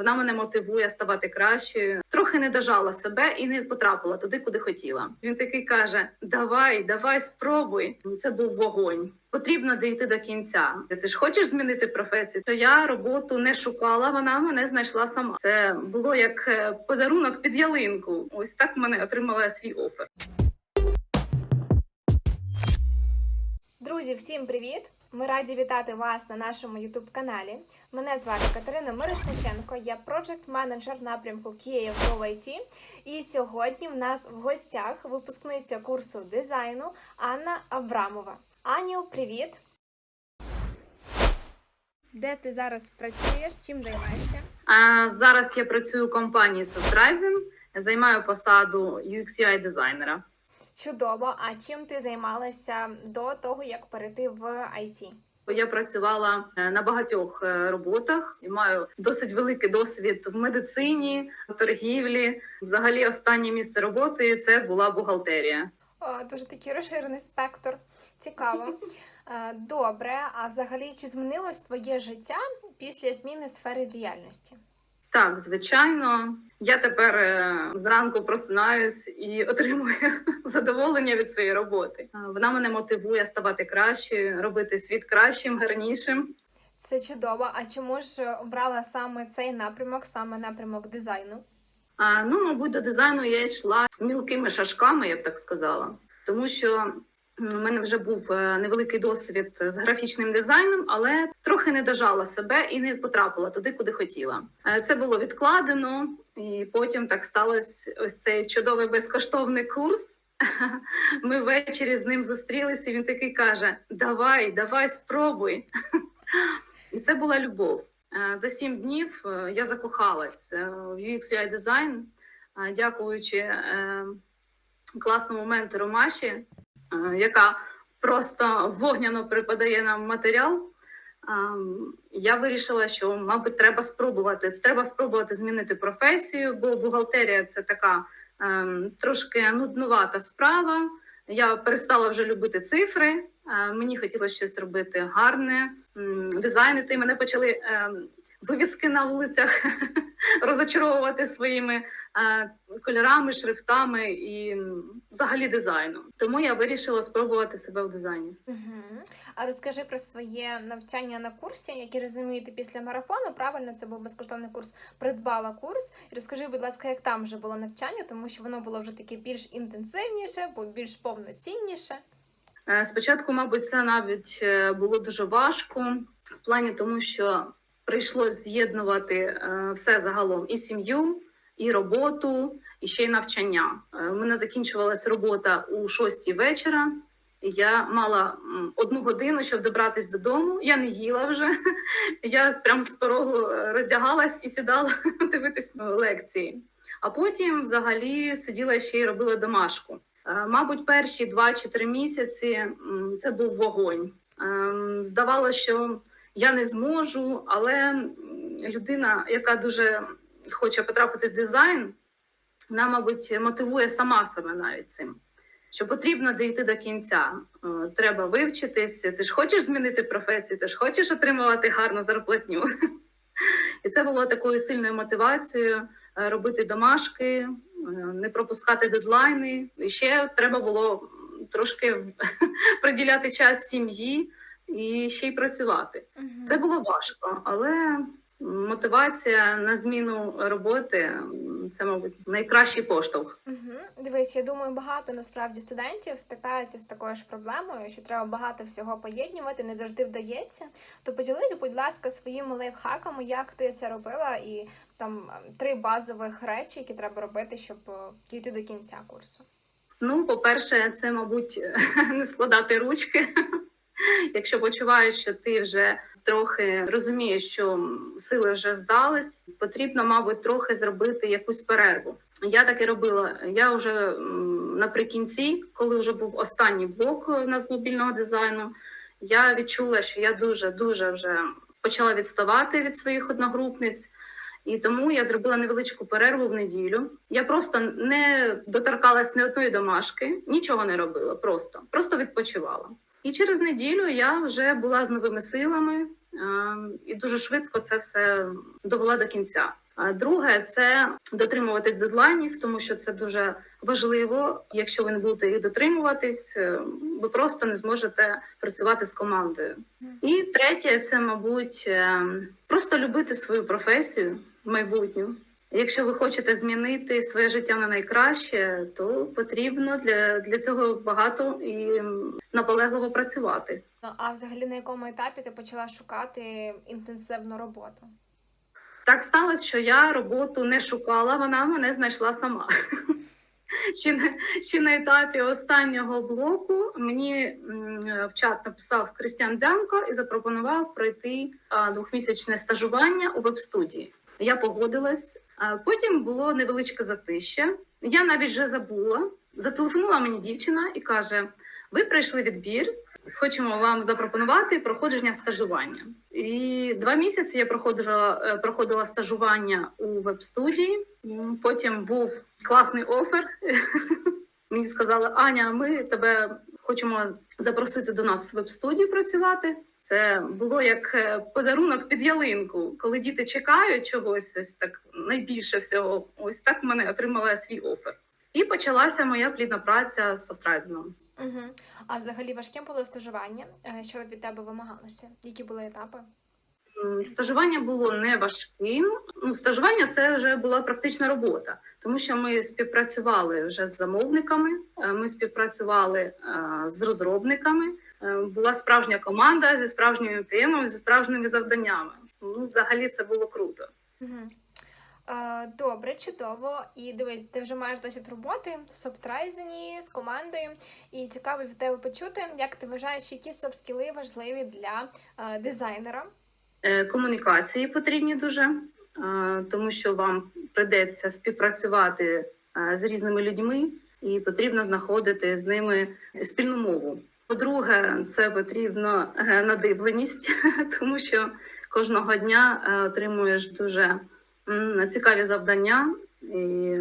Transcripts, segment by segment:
Вона мене мотивує ставати кращою. Трохи не дожала себе і не потрапила туди, куди хотіла. Він такий каже: Давай, давай, спробуй. Це був вогонь. Потрібно дійти до кінця. Ти ж хочеш змінити професію? То я роботу не шукала, вона мене знайшла сама. Це було як е, подарунок під ялинку. Ось так мене отримала свій офер. Друзі, всім привіт! Ми раді вітати вас на нашому youtube каналі. Мене звати Катерина Миросниченко, я проджект менеджер напрямку Київ IT. І сьогодні в нас в гостях випускниця курсу дизайну Анна Абрамова. Аню, привіт! Де ти зараз працюєш? Чим займаєшся? А зараз я працюю у компанії Softrising, займаю посаду UX UI дизайнера. Чудово! А чим ти займалася до того, як перейти в IT? Я працювала е, на багатьох е, роботах і маю досить великий досвід в медицині, в торгівлі. Взагалі, останнє місце роботи це була бухгалтерія. О, дуже такий розширений спектр. Цікаво. Е, Добре, а взагалі чи змінилось твоє життя після зміни сфери діяльності? Так, звичайно, я тепер е, зранку просинаюсь і отримую задоволення від своєї роботи. Е, Вона мене мотивує ставати кращою, робити світ кращим, гарнішим. Це чудово. А чому ж обрала саме цей напрямок, саме напрямок дизайну? А, ну, мабуть, до дизайну я йшла мілкими шажками, я б так сказала, тому що у мене вже був е, невеликий досвід з графічним дизайном, але трохи не дожала себе і не потрапила туди, куди хотіла. Е, Це було відкладено, і потім так сталося ось цей чудовий безкоштовний курс. Ми ввечері з ним зустрілися. і Він такий каже: Давай, давай, спробуй. І це була любов. Е, За сім днів я закохалась в UX UI дизайн, дякуючи класному ментору Маші, яка просто вогняно преподає нам матеріал. Ем, Я вирішила, що, мабуть, треба спробувати. Треба спробувати змінити професію, бо бухгалтерія це така ем, трошки нуднувата справа. Я перестала вже любити цифри. е, Мені хотілося щось робити гарне, дизайнити. Мене почали вивіски на вулицях розочаровувати своїми е, кольорами, шрифтами і взагалі дизайном. Тому я вирішила спробувати себе в дизайні. Угу. А розкажи про своє навчання на курсі, який розумію, ти після марафону. Правильно, це був безкоштовний курс. Придбала курс. Розкажи, будь ласка, як там вже було навчання, тому що воно було вже таке більш інтенсивніше, більш повноцінніше. Е, Спочатку, мабуть, це навіть е, було дуже важко в плані тому, що прийшлось з'єднувати е, все загалом і сім'ю, і роботу, і ще й навчання. Е, У мене закінчувалась робота у шостій вечора. Я мала одну годину, щоб добратись додому. Я не їла вже. Я прямо з порогу е, роздягалась і сідала дивитись лекції. А потім, взагалі, сиділа ще й робила домашку. Мабуть, перші два чи три місяці це був вогонь. Ем, Здавалося, що я не зможу, але людина, яка дуже хоче потрапити в дизайн, вона, мабуть, мотивує сама себе навіть цим. Що потрібно дійти до кінця. Е, Треба вивчитись. Ти ж хочеш змінити професію, ти ж хочеш отримувати гарну зарплатню. І це було такою сильною мотивацією е, робити домашки, е, не пропускати дедлайни. І ще треба було трошки приділяти час сім'ї і ще й працювати. Угу. Це було важко, але мотивація на зміну роботи це, мабуть, найкращий поштовх. Угу. Дивись, я думаю, багато насправді студентів стикаються з такою ж проблемою, що треба багато всього поєднувати, не завжди вдається. То поділись, будь ласка, своїми лайфхаками, як ти це робила, і там ем, три базових речі, які треба робити, щоб е, дійти до кінця курсу. Ну, по-перше, це, мабуть, не складати ручки. Якщо почуваєш, що ти вже трохи розумієш, що сили вже здались, потрібно, мабуть, трохи зробити якусь перерву. Я так і робила. Я вже наприкінці, коли вже був останній блок у нас з мобільного дизайну, я відчула, що я дуже дуже вже почала відставати від своїх одногрупниць. І тому я зробила невеличку перерву в неділю. Я просто не доторкалась ні одної домашки, нічого не робила, просто, просто відпочивала. І через неділю я вже була з новими силами е, і дуже швидко це все довела до кінця. А друге це дотримуватись дедлайнів, тому що це дуже важливо. Якщо ви не будете їх дотримуватись, е, ви просто не зможете працювати з командою. І третє, це, мабуть, е, просто любити свою професію в майбутню. Якщо ви хочете змінити своє життя на найкраще, то потрібно для, для цього багато і наполегливо працювати. Ну, А взагалі на якому етапі ти почала шукати інтенсивну роботу? Так сталося, що я роботу не шукала, вона мене знайшла сама. Ще на, ще на етапі останнього блоку мені в чат написав Кристіан Дзянко і запропонував пройти двохмісячне стажування у веб-студії. Я погодилась. Потім було невеличке затище. Я навіть вже забула. Зателефонувала мені дівчина і каже: Ви пройшли відбір. Хочемо вам запропонувати проходження стажування. І два місяці я проходила, е, проходила стажування у веб-студії. Потім був класний офер. Мені сказали, Аня, ми тебе хочемо запросити до нас в веб-студію працювати. Це було як е, подарунок під ялинку, коли діти чекають чогось, ось так найбільше всього. Ось так в мене отримала свій офер. І почалася моя плідна праця з софтрайзингом. Угу. А взагалі важким було стажування? Е, Що від тебе вимагалося? Які були етапи? Стажування було не важким. Ну, стажування це вже була практична робота, тому що ми співпрацювали вже з замовниками, е, ми співпрацювали е, з розробниками. Була справжня команда зі справжніми ПМами, зі справжніми завданнями. Ну, взагалі це було круто. Угу. Добре, чудово. І дивись, ти вже маєш досвід роботи в софтрайзені з командою. І цікаво від тебе почути, як ти вважаєш, які софт-скіли важливі для дизайнера. Е, Комунікації потрібні дуже, тому що вам прийдеться співпрацювати е, з різними людьми, і потрібно знаходити з ними спільну мову. По-друге, це потрібно е, надивленість, тому що кожного дня отримуєш дуже цікаві завдання. І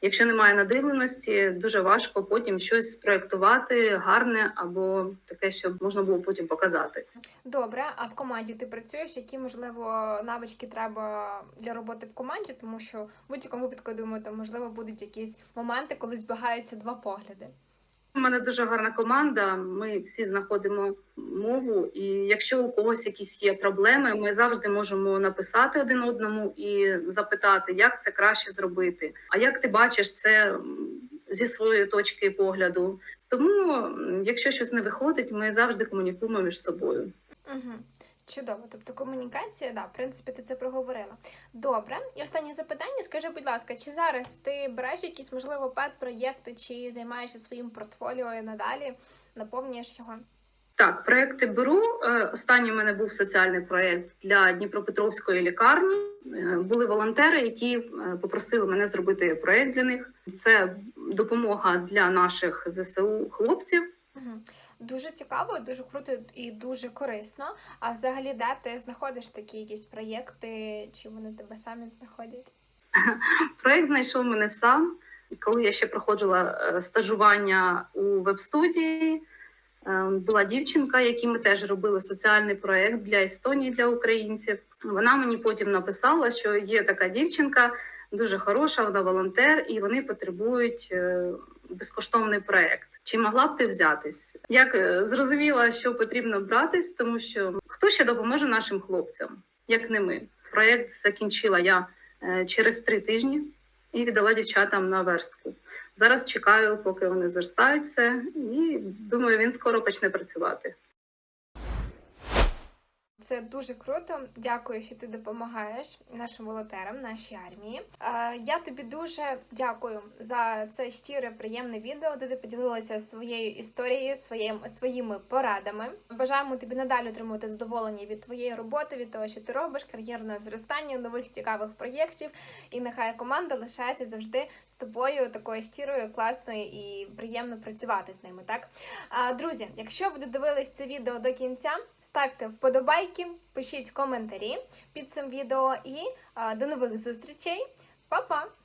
якщо немає надивленості, дуже важко потім щось спроектувати гарне або таке, щоб можна було потім показати. Добре, а в команді ти працюєш? Які можливо навички треба для роботи в команді? Тому що в будь-якому випадку я думаю, там можливо будуть якісь моменти, коли збігаються два погляди. У мене дуже гарна команда. Ми всі знаходимо мову, і якщо у когось якісь є проблеми, ми завжди можемо написати один одному і запитати, як це краще зробити. А як ти бачиш це зі своєї точки погляду? Тому, якщо щось не виходить, ми завжди комунікуємо між собою. Угу. Чудово, тобто комунікація, да, в принципі, ти це проговорила. Добре, і останнє запитання. Скажи, будь ласка, чи зараз ти береш якісь, можливо, пет-проєкти, чи займаєшся своїм портфоліо і надалі, наповнюєш його? Так, проекти беру. Е, Останній у мене був соціальний проєкт для Дніпропетровської лікарні. Е, Були волонтери, які е, попросили мене зробити проєкт для них. Це допомога для наших ЗСУ хлопців. Угу. Дуже цікаво, дуже круто і дуже корисно. А взагалі, де ти знаходиш такі якісь проєкти, чи вони тебе самі знаходять? Проєкт знайшов мене сам, коли я ще проходила е, стажування у веб-студії. е, Була дівчинка, якій ми теж робили соціальний проєкт для Естонії для українців. Вона мені потім написала, що є така дівчинка, дуже хороша, вона волонтер, і вони потребують е, безкоштовний проєкт. Чи могла б ти взятись? Як е, зрозуміла, що потрібно братись, тому що хто ще допоможе нашим хлопцям, як не ми? Проєкт закінчила я е, через три тижні і віддала дівчатам на верстку. Зараз чекаю, поки вони зростаються, і думаю, він скоро почне працювати. Це дуже круто. Дякую, що ти допомагаєш нашим волонтерам, нашій армії. Я тобі дуже дякую за це щире, приємне відео, де ти поділилася своєю історією, своїм, своїми порадами. Бажаємо тобі надалі отримувати задоволення від твоєї роботи, від того, що ти робиш, кар'єрного зростання, нових цікавих проєктів. І нехай команда лишається завжди з тобою, такою щирою, класною і приємно працювати з ними. Так, друзі, якщо ви додивились це відео до кінця, ставте вподобайки, пишіть коментарі під цим відео і до нових зустрічей. Па-па!